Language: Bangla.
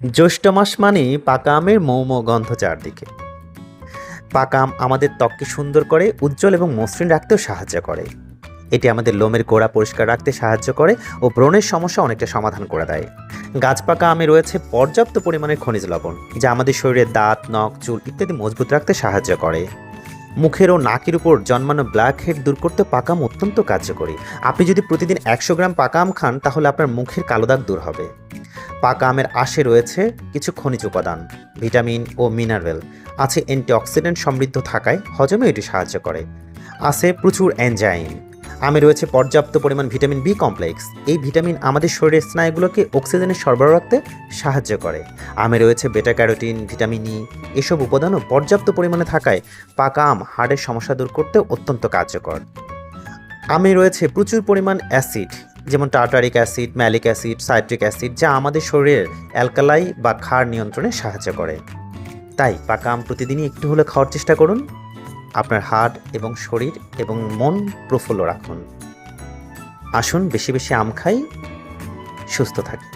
জ্যৈষ্ঠ মাস মানেই পাকা আমের মৌম গন্ধ চারদিকে। পাকা আম আমাদের ত্বককে সুন্দর করে, উজ্জ্বল এবং মসৃণ রাখতেও সাহায্য করে। এটি আমাদের লোমের গোড়া পরিষ্কার রাখতে সাহায্য করে ও ব্রণের সমস্যা অনেকটা সমাধান করে দেয়। গাছ পাকা আমে রয়েছে পর্যাপ্ত পরিমাণের খনিজ লবণ, যা আমাদের শরীরের দাঁত, নখ, চুল ইত্যাদি মজবুত রাখতে সাহায্য করে। মুখের ও নাকের উপর জন্মানো ব্ল্যাক হেড দূর করতে পাকা আম অত্যন্ত কার্যকরী। আপনি যদি প্রতিদিন একশো গ্রাম পাকা আম খান, তাহলে আপনার মুখের কালো দাগ দূর হবে। পাকা আমের আশে রয়েছে কিছু খনিজ উপাদান, ভিটামিন ও মিনারেল। আছে অ্যান্টিঅক্সিডেন্ট সমৃদ্ধ থাকায় হজমে এটি সাহায্য করে। আছে প্রচুর এনজাইম আমে রয়েছে পর্যাপ্ত পরিমাণ ভিটামিন বি কমপ্লেক্স। এই ভিটামিন আমাদের শরীরের স্নায়ুগুলোকে অক্সিজেনের সরবরাহ রাখতে সাহায্য করে। আমে রয়েছে বেটা ক্যারোটিন, ভিটামিন ই। এসব উপাদানও পর্যাপ্ত পরিমাণে থাকায় পাকা আম হাড়ের সমস্যা দূর করতে অত্যন্ত কার্যকর। আমে রয়েছে প্রচুর পরিমাণ অ্যাসিড। যেমন tartaric acid, malic acid, citric acid, যা আমাদের শরীরের অ্যালকালাই বা ক্ষার নিয়ন্ত্রণে সাহায্য করে। তাই পাকা আম প্রতিদিনই একটু হলে খাওয়ার চেষ্টা করুন। আপনার হার্ট এবং শরীর এবং মন প্রফুল্ল রাখুন। আসুন বেশি বেশি আম খাই, সুস্থ থাকি।